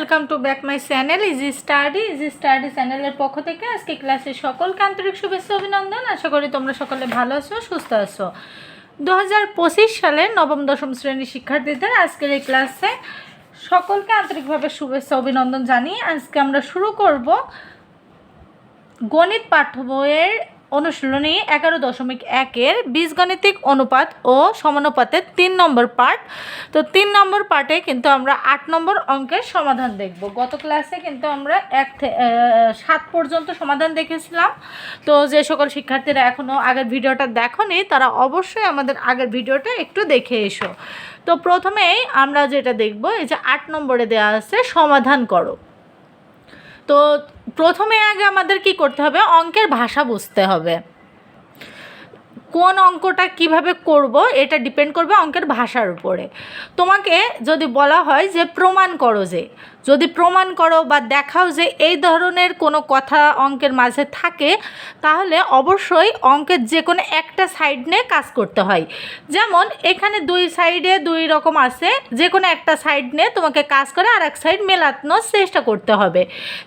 Welcome to back my channel easy study easy study চ্যানেলের পক্ষ থেকে আজকে ক্লাসে সকলকে আন্তরিক শুভেচ্ছা অভিনন্দন। আশা করি তোমরা সকলে ভালো আছো, সুস্থ আছো। দু হাজার পঁচিশ সালে নবম, দশম শ্রেণির শিক্ষার্থীদের আজকের এই ক্লাসে সকলকে আন্তরিকভাবে শুভেচ্ছা অভিনন্দন জানিয়ে আজকে আমরা শুরু করব গণিত পাঠ্য বইয়ের অনুশীলনী এগারো দশমিক একের বীজগণিতিক অনুপাত ও সমানুপাতের তিন নম্বর পার্ট। তো তিন নম্বর পার্টে কিন্তু আমরা আট নম্বর অঙ্কের সমাধান দেখব। গত ক্লাসে কিন্তু আমরা এক সাত পর্যন্ত সমাধান দেখেছিলাম। তো যে সকল শিক্ষার্থীরা এখনও আগের ভিডিওটা দেখনি, তারা অবশ্যই আমাদের আগের ভিডিওটা একটু দেখে এসো। তো প্রথমেই আমরা যেটা দেখব, এই যে আট নম্বরে দেওয়া আছে সমাধান করো। তো প্রথমে আগে আমাদের কি করতে হবে? অঙ্কের ভাষা বুঝতে হবে। কোন অঙ্কটা কীভাবে করব এটা ডিপেন্ড করবে অঙ্কের ভাষার উপরে। তোমাকে যদি বলা হয় যে প্রমাণ করো যে, যদি প্রমাণ করো বা দেখাও যে এই ধরনের কোনো কথা অঙ্কের মাঝে থাকে, তাহলে অবশ্যই অঙ্কের যে কোনো একটা সাইড নিয়ে কাজ করতে হয়। যেমন এখানে দুই সাইডে দুই রকম আছে, যে কোনো একটা সাইড নিয়ে তোমাকে কাজ করে আর এক সাইড মেলানোর চেষ্টা করতে হবে।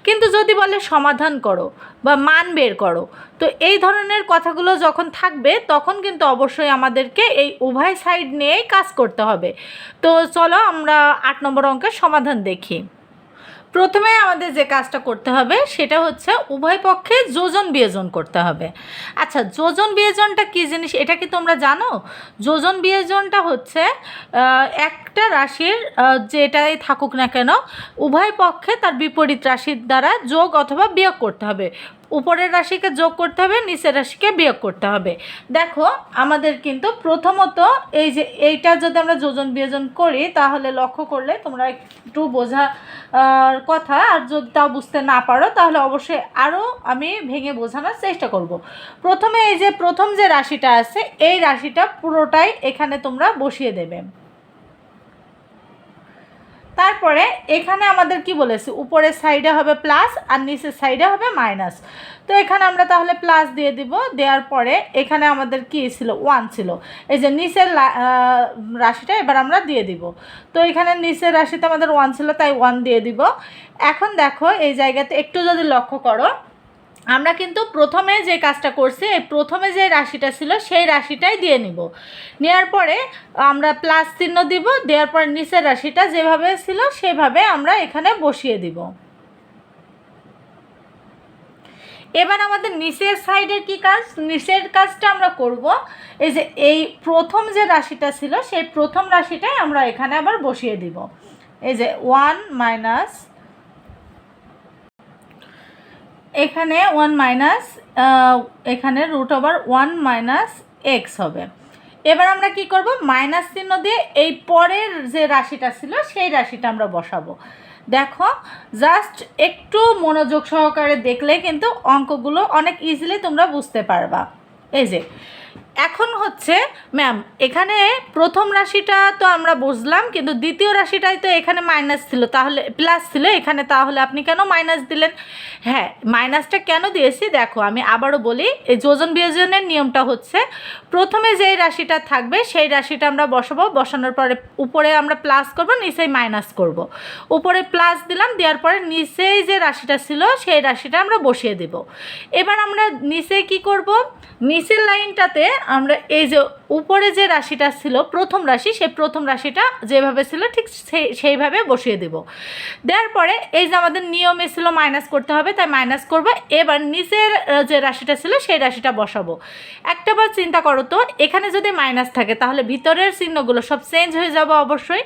কিন্তু যদি বলে সমাধান করো বা মান বের করো, তো এই ধরনের কথাগুলো যখন থাকবে তখন কিন্তু অবশ্যই আমাদেরকে এই উভয় সাইড নিয়েই কাজ করতে হবে। তো চলো আমরা আট নম্বর অঙ্কের সমাধান দেখি। প্রথমে আমাদের যে কাজটা করতে হবে সেটা হচ্ছে উভয় পক্ষে যোজন বিয়োজন করতে হবে। আচ্ছা যোজন বিয়োজনটা কী জিনিস? এটা কি তোমরা জানো? যোজন বিয়োজনটা হচ্ছে একটা রাশির যেটাই থাকুক না কেন, উভয় পক্ষে তার বিপরীত রাশির দ্বারা যোগ অথবা বিয়োগ করতে হবে। উপরের রাশিকে যোগ করতে হবে, নিচের রাশিকে বিয়োগ করতে হবে। দেখো, আমাদের কিন্তু প্রথমত এই যে এইটা যদি আমরা যোজন বিয়োজন করি, তাহলে লক্ষ্য করলে তোমরা একটু বোঝা কথা। আর যদি তাও বুঝতে না পারো, তাহলে অবশ্যই আরও আমি ভেঙে বোঝানোর চেষ্টা করব। প্রথমে এই যে প্রথম যে রাশিটা আছে, এই রাশিটা পুরোটাই এখানে তোমরা বসিয়ে দেবে। তারপরে এখানে আমাদের কি বলেছে? উপরের সাইডে হবে প্লাস আর নিচের সাইডে হবে মাইনাস তো এখানে আমরা তাহলে প্লাস দিয়ে দিব। দেওয়ার পরে এখানে আমাদের কি ছিল? ওয়ান ছিল। এই যে নিচের রাশিটা এবার আমরা দিয়ে দিব। তো এখানে নিচের রাশিতে আমাদের ওয়ান ছিল, তাই ওয়ান দিয়ে দিব। এখন দেখো এই জায়গাতে একটু যদি লক্ষ্য করো আমরা কিন্তু প্রথমে যে কাজটা করছি, এই প্রথমে যে রাশিটা ছিল সেই রাশিটাই দিয়ে নিব। নেওয়ার পরে আমরা প্লাস চিহ্ন দিব, দেওয়ার পরে নিচের রাশিটা যেভাবে ছিল সেভাবে আমরা এখানে বসিয়ে দিব। এবার আমাদের নিচের সাইডের কি কাজ? নিচের কাজটা আমরা করব, এই যে এই প্রথম যে রাশিটা ছিল, সেই প্রথম রাশিটাই আমরা এখানে আবার বসিয়ে দিব। এই যে ওয়ান মাইনাস এখানে ওয়ান মাইনাস এখানে root over one minus x হবে। এবার আমরা কি করব? মাইনাস চিহ্ন দিয়ে এই পরের যে রাশিটা ছিল, সেই রাশিটা আমরা বসাবো। দেখো জাস্ট একটু মনোযোগ সহকারে দেখলে কিন্তু অঙ্কগুলো অনেক ইজিলি তোমরা বুঝতে পারবা। এই যে এখন হচ্ছে ম্যাম এখানে প্রথম রাশিটা তো আমরা বুঝলাম, কিন্তু দ্বিতীয় রাশিটাই তো এখানে মাইনাস ছিল, তাহলে প্লাস ছিল এখানে, তাহলে আপনি কেন মাইনাস দিলেন? হ্যাঁ মাইনাসটা কেন দিয়েছি? দেখো, আমি আবারও বলি, এই যোজন বিয়োজনের নিয়মটা হচ্ছে, প্রথমে যেই রাশিটা থাকবে, সেই রাশিটা আমরা বসাবো, বসানোর পরে উপরে আমরা প্লাস করব, নিচেই মাইনাস করব। উপরে প্লাস দিলাম, দেওয়ার পরে নিচেই যে রাশিটা ছিল, সেই রাশিটা আমরা বসিয়ে দেব। এবার আমরা নিচে কি করব? নিচের লাইনটাতে আমরা এই যে উপরে যে রাশিটা ছিল, প্রথম রাশি, সেই প্রথম রাশিটা যেভাবে ছিল, ঠিক সেই সেইভাবে বসিয়ে দেব। দেওয়ার পরে এই যে আমাদের নিয়মে ছিল মাইনাস করতে হবে, তাই মাইনাস করব। এবার নিচের যে রাশিটা ছিল, সেই রাশিটা বসাবো। একটা বার চিন্তা করো তো, এখানে যদি মাইনাস থাকে, তাহলে ভিতরের চিহ্নগুলো সব চেঞ্জ হয়ে যাবে অবশ্যই।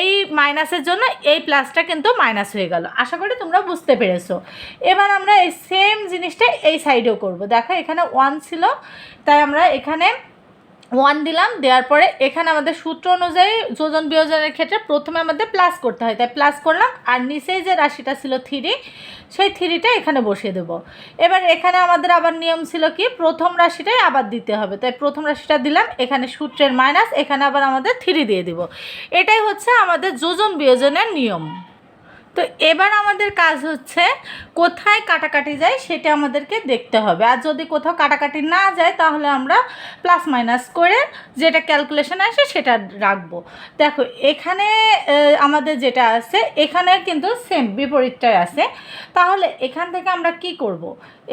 এই মাইনাসের জন্য এই প্লাসটা কিন্তু মাইনাস হয়ে গেল। আশা করি তোমরা বুঝতে পেরেছ। এবার আমরা এই সেম জিনিসটা এই সাইডেও করব। দেখো এখানে ওয়ান ছিল, তাই আমরা এখানে ওয়ান দিলাম, দেওয়ার পরে এখানে আমাদের সূত্র অনুযায়ী যোজন বিয়োজনের ক্ষেত্রে প্রথমে আমাদের প্লাস করতে হয়। তাই প্লাস করলাম, আর নিচেই যে রাশিটা ছিল থ্রি সেই থ্রিটা এখানে বসিয়ে দেব। এবার এখানে আমাদের আবার নিয়ম ছিল কি? প্রথম রাশিটাই আবার দিতে হবে। তাই প্রথম রাশিটা দিলাম, এখানে সূত্রের মাইনাস এখানে আবার আমাদের থ্রি দিয়ে দিব। এটাই হচ্ছে আমাদের যোজন বিয়োজনের নিয়ম। তো এবার আমাদের কাজ হচ্ছে কোথায় কাটাকাটি যায় সেটা আমাদেরকে দেখতে হবে। আর যদি কোথাও কাটাকাটি না যায় তাহলে আমরা প্লাস মাইনাস করে যেটা ক্যালকুলেশন আসে সেটা রাখব। দেখো, এখানে আমাদের যেটা আছে, এখানে কিন্তু সেম বিপরীতটাই আছে। তাহলে এখান থেকে আমরা কি করব।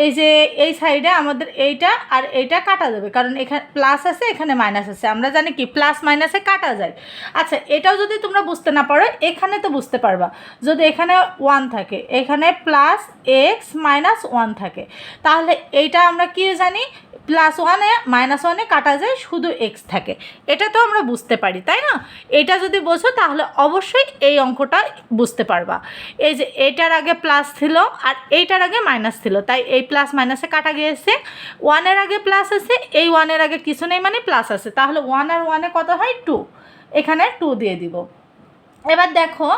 এই যে এই সাইডে আমাদের এইটা আর এইটা কাটা যাবে, কারণ এখানে প্লাস আছে, এখানে মাইনাস আছে। আমরা জানি কি প্লাস মাইনাসে কাটা যায়। আচ্ছা এটাও যদি তোমরা বুঝতে না পারো, এখানে তো বুঝতে পারবা। যদি এখানে ওয়ান থাকে, এখানে প্লাস এক্স মাইনাস ওয়ান থাকে। তাহলে এইটা আমরা কি জানি? প্লাস ওয়ানে মাইনাস ওয়ানে কাটা যায়, শুধু এক্স থাকে। এটা তো আমরা বুঝতে পারি, তাই না? এটা যদি বোঝো, তাহলে অবশ্যই এই অঙ্কটা বুঝতে পারবা। এই যে এটার আগে প্লাস ছিল, আর এইটার আগে মাইনাস ছিল। তাই এই প্লাস মাইনাসে কাটা গিয়েছে। ওয়ানের আগে প্লাস আছে, এই ওয়ানের আগে কিছু নেই মানে প্লাস আছে। তাহলে ওয়ান আর ওয়ানে কত হয়? টু এখানে টু দিয়ে দিব। এবার দেখো,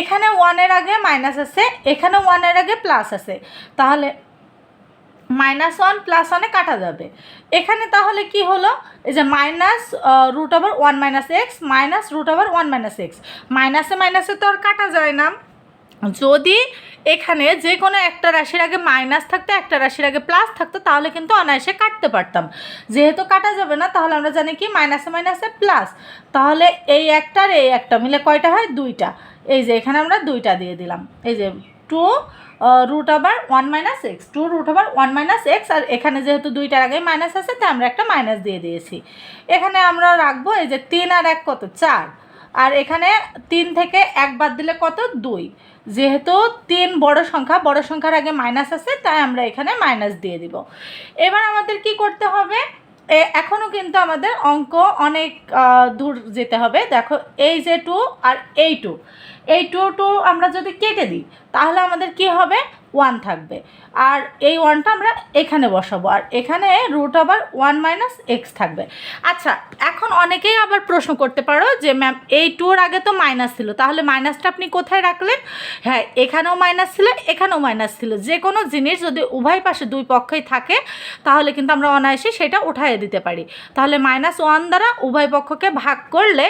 এখানে ওয়ানের আগে মাইনাস আছে, এখানে ওয়ানের আগে প্লাস আছে। তাহলে মাইনাস ওয়ান প্লাস ওয়ানে কাটা যাবে। এখানে তাহলে কি হলো? এই যে minus root over one minus x minus root over one minus x মাইনাসে মাইনাসে তো আর কাটা যায় না। যদি এখানে যে কোনো একটা রাশির আগে মাইনাস থাকতো, একটা রাশির আগে প্লাস থাকতো, তাহলে কিন্তু অনায়াসে কাটতে পারতাম। যেহেতু কাটা যাবে না, তাহলে আমরা জানি কি? মাইনাসে মাইনাসে প্লাস তাহলে এই একটার এই একটা মিলে কয়টা হয়? দুইটা। এই যে এখানে আমরা দুইটা দিয়ে দিলাম। এই যে two root over one minus x two root over one minus x আর এখানে যেহেতু দুইটার আগে মাইনাস আছে, তাই আমরা একটা মাইনাস দিয়ে দিয়েছি। এখানে আমরা রাখব এই যে তিন আর এক কত? চার। আর এখানে তিন থেকে এক বাদ দিলে কত? দুই। যেহেতু তিন বড় সংখ্যা, বড় সংখ্যার আগে মাইনাস আছে, তাই আমরা এখানে মাইনাস দিয়ে দিব। এবার আমাদের কি করতে হবে? এখনও কিন্তু আমাদের অঙ্ক অনেক দূর যেতে হবে। দেখো, এই যে টু আর এই টু এই টু টু আমরা যদি কেটে দিই, তাহলে আমাদের কি হবে? ওয়ান থাকবে। আর এই ওয়ানটা আমরা এখানে বসাবো। আর এখানে রুট আবার ওয়ান মাইনাস এক্স থাকবে। আচ্ছা এখন অনেকেই আবার প্রশ্ন করতে পারো যে ম্যাম এই টুর আগে তো মাইনাস ছিল। তাহলে মাইনাসটা আপনি কোথায় রাখলেন? হ্যাঁ এখানেও মাইনাস ছিল, এখানেও মাইনাস ছিল। যে কোনো জিনিস যদি উভয় পাশে দুই পক্ষই থাকে, তাহলে কিন্তু আমরা অনায়াসে সেটা উঠাইয়ে দিতে পারি। তাহলে মাইনাস ওয়ান দ্বারা উভয় পক্ষকে ভাগ করলে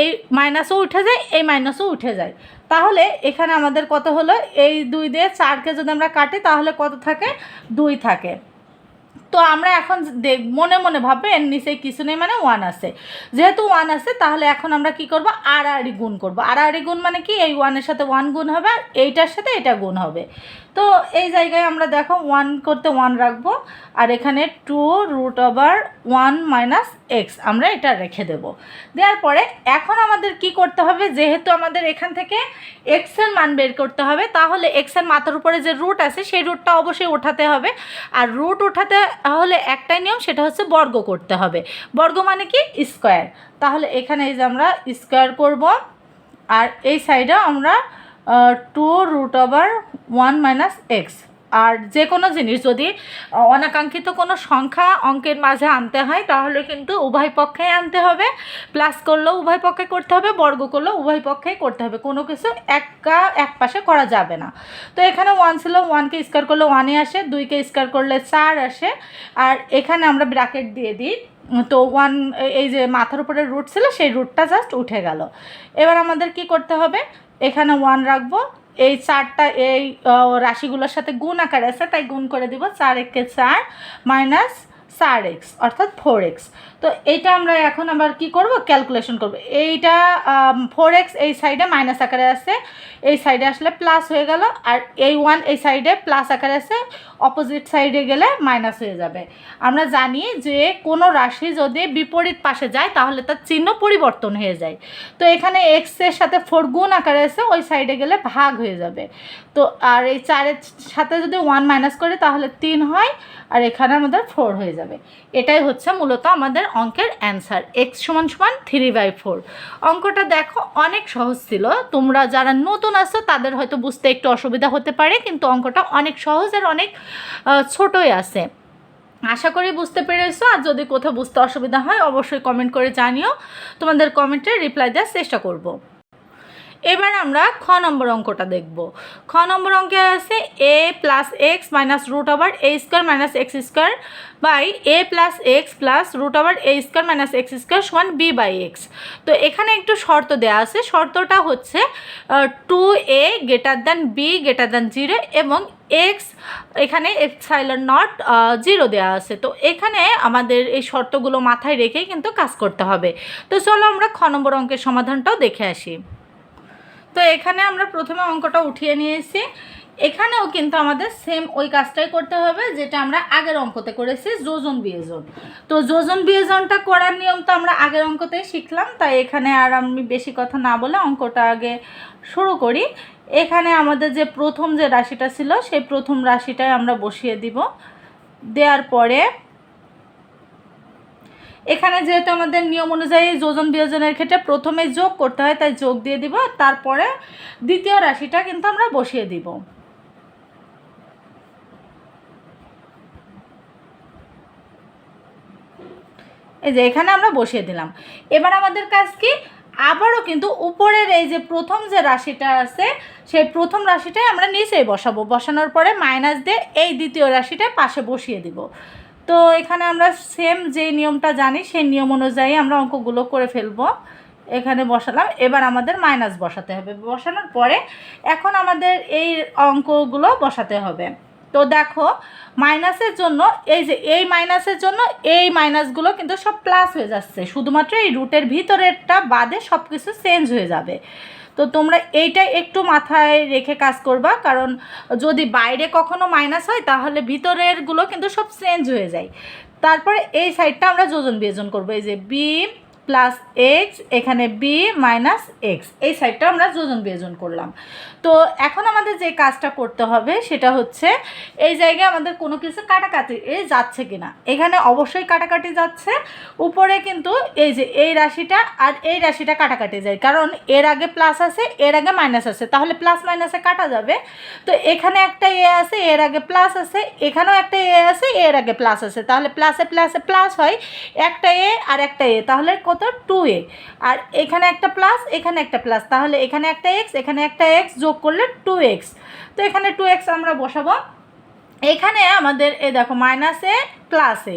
এই মাইনাসও উঠে যায়, এই মাইনাসও উঠে যায়। তাহলে এখানে আমাদের কত হলো? এই দুই দিয়ে চারকে যদি আমরা কাটি, তাহলে কত থাকে? দুই থাকে। তো আমরা এখন দেখ মনে মনে ভাববে নিচে কিছু নেই মানে ওয়ান আছে। যেহেতু ওয়ান আছে, তাহলে এখন আমরা কি করব? আড়াআড়ি গুণ করব। আড়াআড়ি গুণ মানে কি? এই ওয়ানের সাথে ওয়ান গুণ হবে, আর এইটার সাথে এটা গুণ হবে। তো এই জায়গায় আমরা দেখো ওয়ান করতে ওয়ান রাখব, আর এখানে two root over one minus x আমরা এটা রেখে দেব। দেওয়ার পরে এখন আমাদের কি করতে হবে, যেহেতু আমাদের এখান থেকে এক্সের মান বের করতে হবে, তাহলে এক্সের মাথার উপরে যে রুট আছে, সেই রুটটা অবশ্যই ওঠাতে হবে। আর রুট ওঠাতে হলে একটাই নিয়ম, সেটা হচ্ছে বর্গ করতে হবে। বর্গ মানে কি? স্কোয়ার তাহলে এখানে এই যে আমরা স্কোয়ার করব, আর এই সাইডে আমরা two root over one minus x আর যে কোনো জিনিস যদি অনাকাঙ্ক্ষিত কোনো সংখ্যা অঙ্কের মাঝে আনতে হয়, তাহলে কিন্তু উভয় পক্ষেই আনতে হবে। প্লাস করলেও উভয় পক্ষে করতে হবে, বর্গ করলেও উভয় পক্ষেই করতে হবে। কোনো কিছু একা, এক পাশে করা যাবে না। তো এখানে ওয়ান ছিল ওয়ানকে স্কোয়ার করলে ওয়ানই আসে দুইকে স্কোয়ার করলে চার আসে। আর এখানে আমরা ব্র্যাকেট দিয়ে দিই। তো ওয়ান এই যে মাথার উপরে রুট ছিল, সেই রুটটা জাস্ট উঠে গেল। এবার আমাদের কি করতে হবে? এখানে ওয়ান রাখব। এই চারটা, এই রাশিগুলোর সাথে গুণ আকার আছে, তাই গুণ করে দিব চার একে চার মাইনাস চার এক্স অর্থাৎ ফোর এক্স তো এইটা আমরা এখন আবার কি করব? ক্যালকুলেশন করব। এইটা ফোর এক্স এই সাইডে মাইনাস আকারে আছে এই সাইডে আসলে প্লাস হয়ে গেল। আর এই ওয়ান এই সাইডে প্লাস আকারে আছে অপোজিট সাইডে গেলে মাইনাস হয়ে যাবে। আমরা জানি যে কোনো রাশি যদি বিপরীত পাশে যায়, তাহলে তার চিহ্ন পরিবর্তন হয়ে যায়। তো এখানে এক্সের সাথে ফোর গুণ আকারে আছে ওই সাইডে গেলে ভাগ হয়ে যাবে। তো আর এই চারের সাথে যদি ওয়ান মাইনাস করে, তাহলে তিন হয়। আর এখানে আমাদের ফোর হয়ে যাবে। এটাই হচ্ছে মূলত আমাদের অঙ্কের অ্যান্সার, এক্স সমান সমান থ্রি বাই ফোর। অঙ্কটা দেখো অনেক সহজ ছিল। তোমরা যারা নতুন আসো তাদের হয়তো বুঝতে একটু অসুবিধা হতে পারে, কিন্তু অঙ্কটা অনেক সহজ আর অনেক ছোটোই আছে। আশা করি বুঝতে পেরেছ। আর যদি কোথাও বুঝতে অসুবিধা হয়, অবশ্যই কমেন্ট করে জানিও। তোমাদের কমেন্টে রিপ্লাই দেওয়ার চেষ্টা করব। এবার আমরা খ নম্বর অঙ্কটা দেখব। খ নম্বর অঙ্কে আছে a plus x minus root over a square minus x square by a plus x plus root over a square minus x square সমান বি বাই এক্স তো এখানে একটু শর্ত দেওয়া আছে। শর্তটা হচ্ছে two a greater than b greater than zero এবং এক্স এখানে এপসাইলন নট জিরো দেওয়া আছে। তো এখানে আমাদের এই শর্তগুলো মাথায় রেখেই কিন্তু কাজ করতে হবে। তো চলো আমরা খ নম্বর অঙ্কের সমাধানটাও দেখে আসি। তো এখানে আমরা প্রথমে অঙ্কটা উঠিয়ে নিয়েছি। এখানেও কিন্তু আমাদের সেম ওই কাজটাই করতে হবে, যেটা আমরা আগের অঙ্কতে করেছি, যোজন বিয়োজন। তো যোজন বিয়োজনটা করার নিয়ম তো আমরা আগের অঙ্কতেই শিখলাম, তাই এখানে আর আমি বেশি কথা না বলে অঙ্কটা আগে শুরু করি। এখানে আমাদের যে প্রথম যে রাশিটা ছিল, সেই প্রথম রাশিটাই আমরা বসিয়ে দিব। দেওয়ার পরে এখানে যেহেতু আমাদের নিয়ম অনুযায়ী যোজন বিয়োজনের ক্ষেত্রে প্রথমে যোগ করতে হয়, তাই যোগ দিয়ে দিব। তারপরে দ্বিতীয় রাশিটা কিন্তু আমরা বসিয়ে দিব। এই যে এখানে আমরা বসিয়ে দিলাম। এবার আমাদের কাজ কি? আবারও কিন্তু উপরের এই যে প্রথম যে রাশিটা আছে, সেই প্রথম রাশিটাই আমরা নিচেই বসাবো। বসানোর পরে মাইনাস দিয়ে এই দ্বিতীয় রাশিটা পাশে বসিয়ে দিব। তো এখানে আমরা সেম যে নিয়মটা জানি, সেই নিয়ম অনুযায়ী আমরা অঙ্কগুলো করে ফেলব। এখানে বসালাম। এবার আমাদের মাইনাস বসাতে হবে। বসানোর পরে এখন আমাদের এই অঙ্কগুলো বসাতে হবে। তো দেখো মাইনাসের জন্য, এই যে এই মাইনাসের জন্য এই মাইনাসগুলো কিন্তু সব প্লাস হয়ে যাচ্ছে। শুধুমাত্র এই রুটের ভিতরেরটা বাদে সব কিছু চেঞ্জ হয়ে যাবে। তো তোমরা এইটা একটু মাথায় রেখে কাজ করবা, কারণ যদি বাইরে কখনো মাইনাস হয়, তাহলে ভিতরেরগুলো কিন্তু সব চেঞ্জ হয়ে যায়। তারপরে এই সাইডটা আমরা যোজন বিয়োজন করব। এই যে বি প্লাস এক্স এখানে বি মাইনাস এক্স এই সাইডটা আমরা যোজন বিয়োজন করলাম। তো এখন আমাদের যে কাজটা করতে হবে, সেটা হচ্ছে এই জায়গায় আমাদের কোনো কিছু কাটাকাটি যাচ্ছে কিনা। এখানে অবশ্যই কাটাকাটি যাচ্ছে, উপরে কিন্তু এই যে এই রাশিটা আর এই রাশিটা কাটাকাটি যায়। কারণ এর আগে প্লাস আছে, এর আগে মাইনাস আছে। তাহলে প্লাস মাইনাসে কাটা যাবে। তো এখানে একটা এ আছে, এর আগে প্লাস আছে, এখানেও একটা এ আছে, এর আগে প্লাস আছে। তাহলে প্লাসে প্লাসে প্লাস হয়, একটা এ আর একটা এ। তাহলে কত টু এ আর এখানে একটা প্লাস এখানে একটা প্লাস তাহলে এখানে একটা এক্স এখানে একটা এক্স যোগ করলে টু এক্স তো এখানে টু এক্স আমরা বসাবো। এখানে আমাদের, এ দেখো মাইনাস মাইনাসে প্লাসে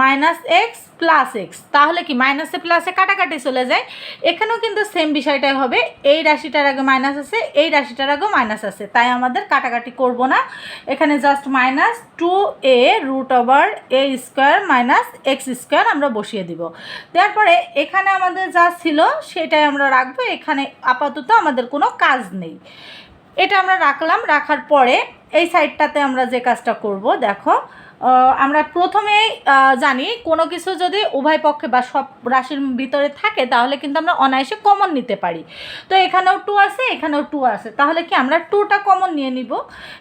মাইনাস এক্স প্লাস এক্স তাহলে কি মাইনাসে প্লাসে কাটাকাটি চলে যায়? এখানেও কিন্তু সেম বিষয়টাই হবে, এই রাশিটার আগে মাইনাস আছে, এই রাশিটার আগেও মাইনাস আছে, তাই আমাদের কাটাকাটি করব না। এখানে just minus two a root over a square minus x square আমরা বসিয়ে দিব। তারপরে এখানে আমাদের যা ছিল সেটাই আমরা রাখব, এখানে আপাতত আমাদের কোনো কাজ নেই। এটা আমরা রাখলাম, রাখার পরে এই সাইডটাতে আমরা যে কাজটা করব, দেখো আমরা প্রথমেই জানি কোনো কিছু যদি উভয় পক্ষে বা সব রাশির ভিতরে থাকে, তাহলে কিন্তু আমরা অনায়াসে কমন নিতে পারি। তো এখানেও টু আছে, এখানেও টু আছে। তাহলে কি আমরা টুটা কমন নিয়ে নিব?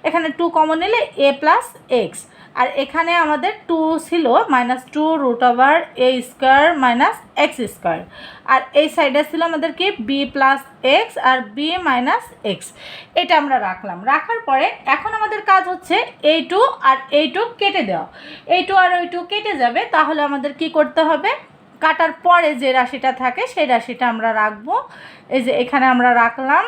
এখানে টু কমন নিলে এ প্লাস এক্স আর এখানে আমাদের টু ছিল minus two root over a square minus x square আর এই সাইডে ছিল আমাদের কি? বি প্লাস এক্স আর বি মাইনাস এক্স এটা আমরা রাখলাম। রাখার পরে এখন আমাদের কাজ হচ্ছে এই টু আর এই টু কেটে দেওয়া। এই টু আর ওই টু কেটে যাবে, তাহলে আমাদের কি করতে হবে? কাটার পরে যে রাশিটা থাকে, সেই রাশিটা আমরা রাখব। এই যে এখানে আমরা রাখলাম।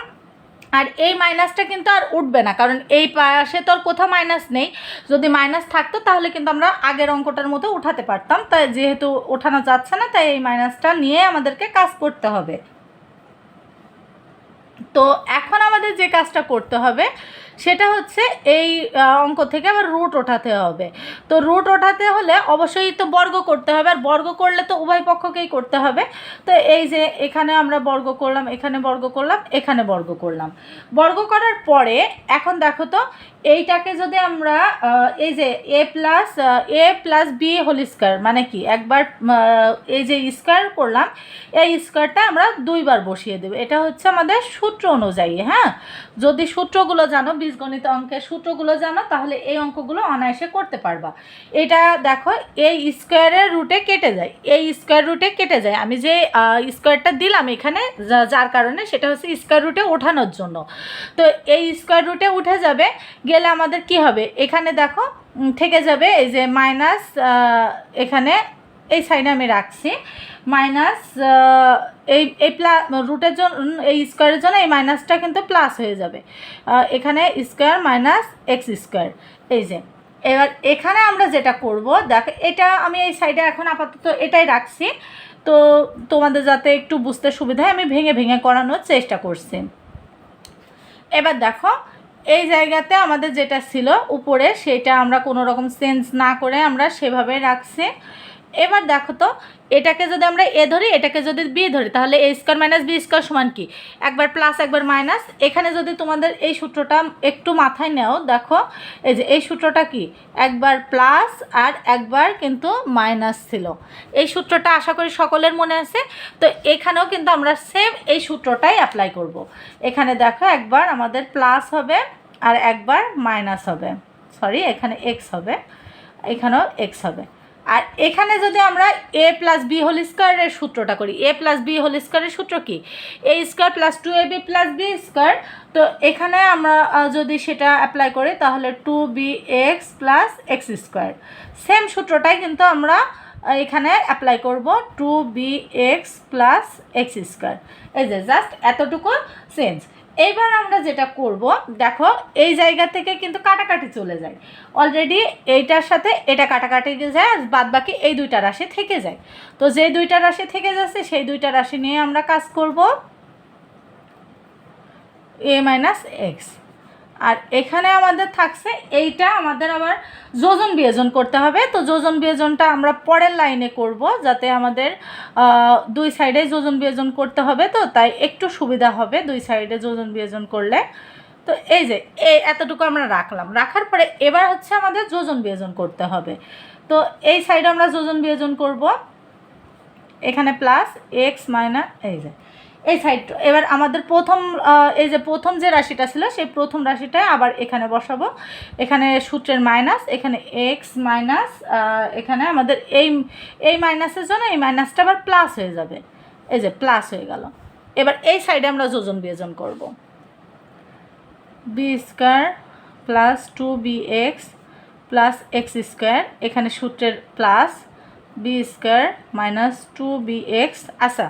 আর এই মাইনাসটা কিন্তু আর উঠবে না, কারণ এই পাশে তো আর কোথাও মাইনাস নেই। যদি মাইনাস থাকতো তাহলে কিন্তু আমরা আগের অঙ্কটার মতো উঠাতে পারতাম। তাই যেহেতু ওঠানো যাচ্ছে না, তাই এই মাইনাসটা নিয়ে আমাদেরকে কাজ করতে হবে। তো এখন আমাদের যে কাজটা করতে হবে সেটা হচ্ছে এই অঙ্ক থেকে আবার রুট ওঠাতে হবে। তো রুট ওঠাতে হলে অবশ্যই তো বর্গ করতে হবে, আর বর্গ করলে তো উভয় পক্ষকেই করতে হবে। তো এই যে এখানে আমরা বর্গ করলাম, এখানে বর্গ করলাম, এখানে বর্গ করলাম। বর্গ করার পরে এখন দেখো তো, এইটাকে যদি আমরা এই যে a plus a plus b whole square মানে কি? একবার এই যে স্কোয়ার করলাম, এই স্কোয়ারটা আমরা দুইবার বসিয়ে দেবো। এটা হচ্ছে আমাদের সূত্র অনুযায়ী হ্যাঁ? যদি সূত্রগুলো জানো বীজগণিত অঙ্কের সূত্রগুলো জানো, তাহলে এই অঙ্কগুলো অনায়াসে করতে পারবা। এটা দেখো, এই স্কোয়ারের রুটে কেটে যায়। এই স্কোয়ার রুটে কেটে যায়। আমি যে স্কোয়ারটা দিলাম এখানে যার কারণে সেটা হচ্ছে স্কোয়ার রুটে ওঠানোর জন্য। তো এই স্কোয়ার রুটে উঠে যাবে, গেলে আমাদের কি হবে? এখানে দেখো থেকে যাবে, এই যে মাইনাস এখানে এই সাইডে আমি রাখছি। মাইনাস এই এই প্লা রুটের জন্য এই স্কোয়ারের জন্য এই মাইনাসটা কিন্তু প্লাস হয়ে যাবে। এখানে স্কোয়ার মাইনাস এক্স স্কোয়ার এই যে, এবার এখানে আমরা যেটা করব, দেখ, এটা আমি এই সাইডে এখন আপাতত এটাই রাখছি। তো তোমাদের যাতে একটু বুঝতে সুবিধা আমি ভেঙে ভেঙে করানোর চেষ্টা করছি। এবার দেখো, এই জায়গাতে আমাদের যেটা ছিল উপরে, সেটা আমরা কোনো রকম চেঞ্জ না করে আমরা সেভাবে রাখছি। এবার দেখো তো, এটাকে যদি আমরা এ ধরি, এটাকে যদি বি ধরি, তাহলে a square minus b square সমান কি? একবার প্লাস, একবার মাইনাস। এখানে যদি তোমাদের এই সূত্রটা একটু মাথায় নেও, দেখো, এই যে এই সূত্রটা কি? একবার প্লাস আর একবার কিন্তু মাইনাস ছিল। এই সূত্রটা আশা করি সকলের মনে আছে। তো এখানেও কিন্তু আমরা সেম এই সূত্রটাই অ্যাপ্লাই করব। এখানে দেখো, একবার আমাদের প্লাস হবে আর একবার মাইনাস হবে। সরি এখানে এক্স হবে, এখানেও এক্স হবে। আর এখানে যদি আমরা এ প্লাস বি হোল স্কোয়ারের সূত্রটা করি এ প্লাস বি হোল স্কোয়ারের সূত্র কি? A square plus two a b plus b square তো এখানে আমরা যদি সেটা অ্যাপ্লাই করি, তাহলে two b x plus x square same সূত্রটাই কিন্তু আমরা এখানে অ্যাপ্লাই করব two b x plus x square এই যে জাস্ট এতটুকু চেঞ্জ এইবার আমরা যেটা করব, দেখো, এই জায়গা থেকে কিন্তু কাটাকাটি চলে যায়। অলরেডি এইটার সাথে এটা কাটাকাটি যায় আর বাদ বাকি এই দুইটা রাশি থেকে যায়। তো যে দুইটা রাশি থেকে যাচ্ছে, সেই দুইটা রাশি নিয়ে আমরা কাজ করব। এ মাইনাস এক্স আর এখানে আমাদের থাকছে এইটা, আমাদের আবার যোজন বিয়োজন করতে হবে। তো যোজন বিয়োজনটা আমরা পরের লাইনে করব যাতে আমাদের দুই সাইডে যোজন বিয়োজন করতে হবে। তো তাই একটু সুবিধা হবে দুই সাইডে যোজন বিয়োজন করলে। তো এই যে, এই এতটুকু আমরা রাখলাম। রাখার পরে এবার হচ্ছে আমাদের যোজন বিয়োজন করতে হবে। তো এই সাইডে আমরা যোজন বিয়োজন করব। এখানে প্লাস এক্স মাইনাস এই যে এই সাইড এবার আমাদের প্রথম এই যে প্রথম যে রাশিটা ছিল, সেই প্রথম রাশিটাই আবার এখানে বসাবো। এখানে সূত্রের মাইনাস এখানে এক্স মাইনাস এখানে আমাদের এই এই মাইনাসের জন্য এই মাইনাসটা আবার প্লাস হয়ে যাবে। এই যে প্লাস হয়ে গেল। এবার এই সাইডে আমরা যোজন বিয়োজন করব। B square plus two b x plus x square এখানে সূত্রের plus b square minus two b x আচ্ছা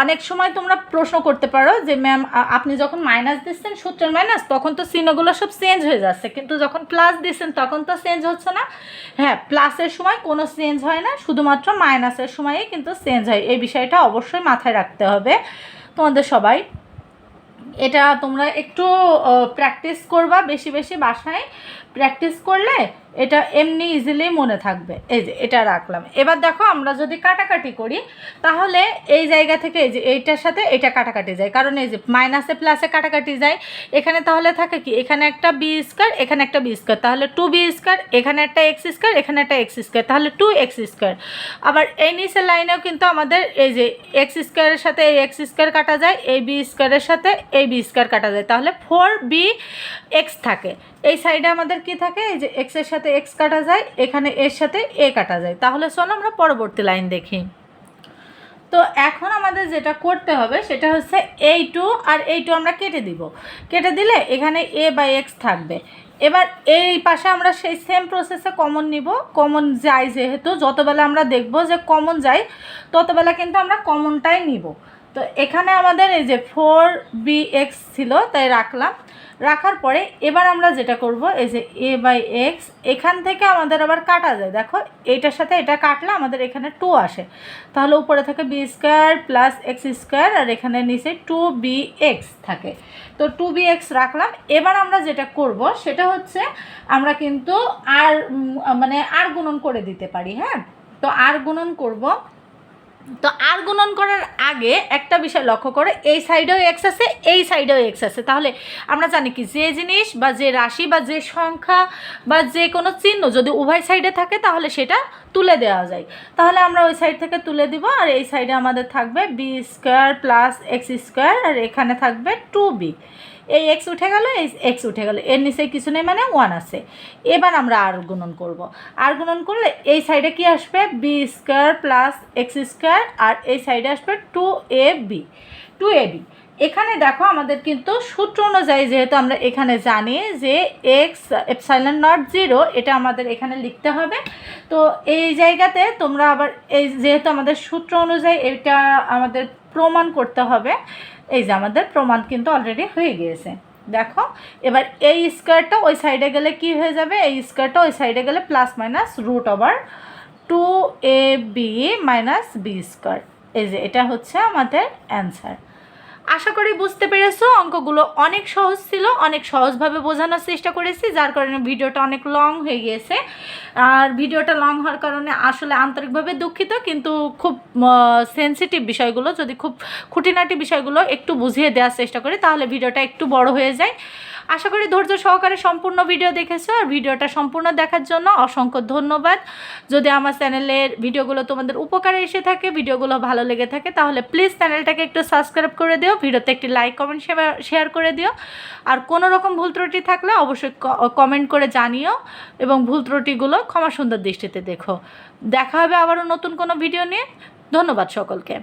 অনেক সময় তোমরা প্রশ্ন করতে পারো যে ম্যাম আপনি যখন মাইনাস দিচ্ছেন, সূত্রের মাইনাস তখন তো চিহ্নগুলো সব চেঞ্জ হয়ে যাচ্ছে। কিন্তু যখন প্লাস দিচ্ছেন, তখন তো চেঞ্জ হচ্ছে না। হ্যাঁ প্লাসের সময় কোনো চেঞ্জ হয় না, শুধুমাত্র মাইনাসের সময়ই কিন্তু চেঞ্জ হয়। এই বিষয়টা অবশ্যই মাথায় রাখতে হবে তোমাদের সবাই। এটা তোমরা একটু প্র্যাকটিস করবা বেশি বেশি বাসায়। প্র্যাকটিস করলে এটা এমনি ইজিলি মনে থাকবে। এই যে, এটা রাখলাম। এবার দেখো, আমরা যদি কাটাকাটি করি, তাহলে এই জায়গা থেকে এই যে, এইটার সাথে এটা কাটাকাটি যায়। কারণ এই যে মাইনাসে প্লাসে কাটাকাটি যায়। এখানে তাহলে থাকে কি, এখানে একটা বি স্কোয়ার এখানে একটা বি স্কোয়ার তাহলে টু বি স্কোয়ার এখানে একটা এক্স স্কোয়ার এখানে একটা এক্স স্কোয়ার তাহলে টু এক্স স্কোয়ার আবার এই নিচের লাইনেও কিন্তু আমাদের এই যে এক্স স্কোয়ারের সাথে এই এক্স স্কোয়ার কাটা যায়, এই বি স্কোয়ারের সাথে এই বি স্কোয়ার কাটা যায়। তাহলে ফোর বি এক্স থাকে। এই সাইডে আমাদের কি থাকে? এই যে এক্সের সাথে এক্স কাটা যায়, এখানে এর সাথে এ কাটা যায়। তাহলে চলো আমরা পরবর্তী লাইন দেখি। তো এখন আমাদের যেটা করতে হবে, সেটা হচ্ছে এই টু আর এই টু আমরা কেটে দিব। কেটে দিলে এখানে এ বাই এক্স থাকবে। এবার এই পাশে আমরা সেই সেম প্রসেসে কমন নিব। কমন যাই যেহেতু, যতবেলা আমরা দেখব যে কমন যাই ততবেলা কিন্তু আমরা কমনটাই নিব। তো এখানে আমাদের এই যে ফোর বি এক্স ছিল, তাই রাখলাম। রাখার পরে এবার আমরা যেটা করব, এই যে এ বাই এক্স এখান থেকে আমাদের আবার কাটা যায়। দেখো, এইটার সাথে এটা কাটলে আমাদের এখানে টু আসে। তাহলে উপরে থাকে b square plus x square আর এখানে নিচে টু বি এক্স থাকে। তো টু বি এক্স রাখলাম। এবার আমরা যেটা করব, সেটা হচ্ছে আমরা কিন্তু আর মানে আর গুণন করে দিতে পারি হ্যাঁ? তো আর গুণন করব তো আর গুণন করার আগে একটা বিষয় লক্ষ্য করে, এই সাইডেও এক্স আছে, এই সাইডেও এক্স আছে। তাহলে আমরা জানি কি, যে জিনিস বা যে রাশি বা যে সংখ্যা বা যে কোনো চিহ্ন যদি উভয় সাইডে থাকে, তাহলে সেটা তুলে দেওয়া যায়। তাহলে আমরা ওই সাইড থেকে তুলে দিব, আর এই সাইডে আমাদের থাকবে b square plus x square আর এখানে থাকবে টু বি এই এক্স উঠে গেল, এই এক্স উঠে গেল, এর নিচে কিছু নেই মানে ওয়ান আছে। এবার আমরা আর গুণন করব। আর গুণন করলে এই সাইডে কি আসবে? B square plus x square আর এই সাইডে আসবে two a b two a b এখানে দেখো আমাদের কিন্তু সূত্র অনুযায়ী যেহেতু আমরা এখানে জানি যে এক্স এপসাইলন নট জিরো এটা আমাদের এখানে লিখতে হবে। তো এই জায়গাতে তোমরা আবার এই যেহেতু আমাদের সূত্র অনুযায়ী এটা আমাদের প্রমাণ করতে হবে। এই যে আমাদের প্রমাণ কিন্তু অলরেডি হয়ে গিয়েছে। দেখো, এবার এই স্কোয়ারটা ওই সাইডে গেলে কি হয়ে যাবে? এই স্কোয়ারটা ওই সাইডে গেলে plus minus root over two a b minus b square এই যে এটা হচ্ছে আমাদের অ্যান্সার আশা করি বুঝতে পেরেছ, অঙ্কগুলো অনেক সহজ ছিল, অনেক সহজভাবে বোঝানোর চেষ্টা করেছি, যার কারণে ভিডিওটা অনেক লং হয়ে গিয়েছে। আর ভিডিওটা লং হওয়ার কারণে আসলে আন্তরিকভাবে দুঃখিত, কিন্তু খুব সেন্সিটিভ বিষয়গুলো, যদি খুব খুঁটিনাটি বিষয়গুলো একটু বুঝিয়ে দেওয়ার চেষ্টা করি, তাহলে ভিডিওটা একটু বড় হয়ে যায়। আশা করি ধৈর্য সহকারে সম্পূর্ণ ভিডিও দেখেছ আর ভিডিওটা সম্পূর্ণ দেখার জন্য অসংখ্য ধন্যবাদ। যদি আমার চ্যানেলের ভিডিওগুলো তোমাদের উপকারে এসে থাকে ভিডিওগুলো ভালো লেগে থাকে, তাহলে প্লিজ চ্যানেলটাকে একটু সাবস্ক্রাইব করে দিও ভিডিওতে একটি লাইক কমেন্ট শেয়ার করে দিও। আর কোনো রকম ভুল ত্রুটি থাকলে অবশ্যই কমেন্ট করে জানিও এবং ভুল ত্রুটিগুলো ক্ষমা সুন্দর দৃষ্টিতে দেখো। দেখা হবে আবারও নতুন কোনো ভিডিও নিয়ে। ধন্যবাদ সকলকে।